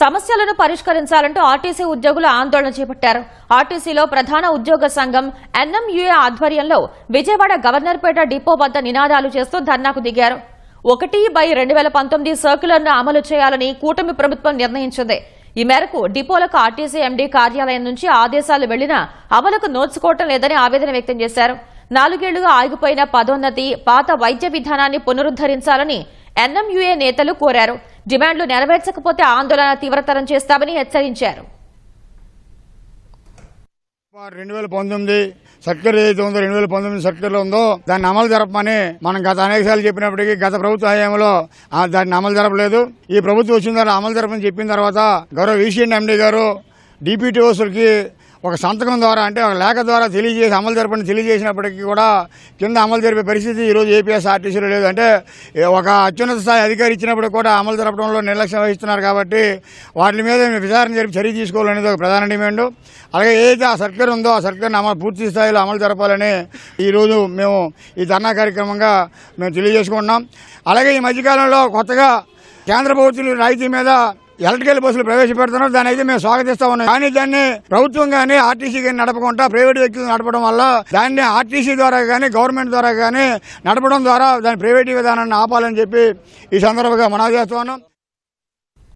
సమస్యలను పరిష్కరించాలంటూ ఆర్టీసీ ఉద్యోగులు ఆందోళన చేపట్టారు. ఆర్టీసీలో ప్రధాన ఉద్యోగ సంఘం ఎన్ఎంయుఏ ఆధ్వర్యంలో విజయవాడ గవర్నర్పేట డిపో వద్ద నినాదాలు చేస్తూ ధర్నాకు దిగారు. ఒకటి బై రెండు వేల పంతొమ్మిది సర్క్యులర్ను అమలు చేయాలని కూటమి ప్రభుత్వం నిర్ణయించింది. ఈ మేరకు డిపోలకు ఆర్టీసీ ఎండీ కార్యాలయం నుంచి ఆదేశాలు వెళ్ళినా అమలుకు నోచుకోవటం లేదని ఆవేదన వ్యక్తం చేశారు. నాలుగేళ్ళుగా ఆగిపోయిన పదోన్నతి పాత వైద్య విధానాన్ని పునరుద్దరించాలని ఎన్ఎంయుఏ నేతలు కోరారు. డిమాండ్లు నెరవేర్చకపోతే ఆందోళన తీవ్రతరం చేస్తామని హెచ్చరించారు. రెండు వేల పంతొమ్మిది సర్క్యులర్ ఏదైతే ఉందో రెండు వేల పంతొమ్మిది సర్క్యులర్ ఉందో దాన్ని అమలు జరపమని మనం గత అనేక సార్లు చెప్పినప్పటికీ గత ప్రభుత్వ హయాంలో దాన్ని అమలు జరపలేదు. ఈ ప్రభుత్వం వచ్చిన తర్వాత అమలు జరపని చెప్పిన తర్వాత గౌరవ విషిఎన్ ఎండి గారు డిపిటిఓసులకి ఒక సంతకం ద్వారా అంటే ఒక లేఖ ద్వారా తెలియజేసి అమలు జరపని తెలియజేసినప్పటికీ కూడా కింద అమలు జరిపే పరిస్థితి ఈరోజు ఏపీఎస్ఆర్టీసీలో లేదు. అంటే ఒక అత్యున్నత స్థాయి అధికారి ఇచ్చినప్పుడు కూడా అమలు జరపడంలో నిర్లక్ష్యం వహిస్తున్నారు కాబట్టి వాటి మీద విచారణ జరిపి చర్య తీసుకోవాలనేది ఒక ప్రధాన డిమాండ్. అలాగే ఏదైతే ఆ సర్కార్ ఉందో ఆ సర్కార్ని అమలు పూర్తి స్థాయిలో అమలు జరపాలని ఈరోజు మేము ఈ ధర్నా కార్యక్రమంగా మేము తెలియజేసుకుంటున్నాం. అలాగే ఈ మధ్యకాలంలో కొత్తగా కేంద్ర ప్రభుత్వం రాయితీ మీద ఎలక్ట్రికల్ బస్సులు ప్రవేశపెడుతున్నారు దాని అయితే మేము స్వాగతిస్తా ఉన్నాం. కానీ దాన్ని ప్రభుత్వం కానీ ఆర్టీసీ కానీ నడపకుండా ప్రైవేట్ వ్యక్తులు నడపడం వల్ల దాన్ని ఆర్టీసీ ద్వారా కానీ గవర్నమెంట్ ద్వారా కానీ నడపడం ద్వారా దాని ప్రైవేట్ విధానాన్ని ఆపాలని చెప్పి ఈ సందర్భంగా మనవి చేస్తున్నాం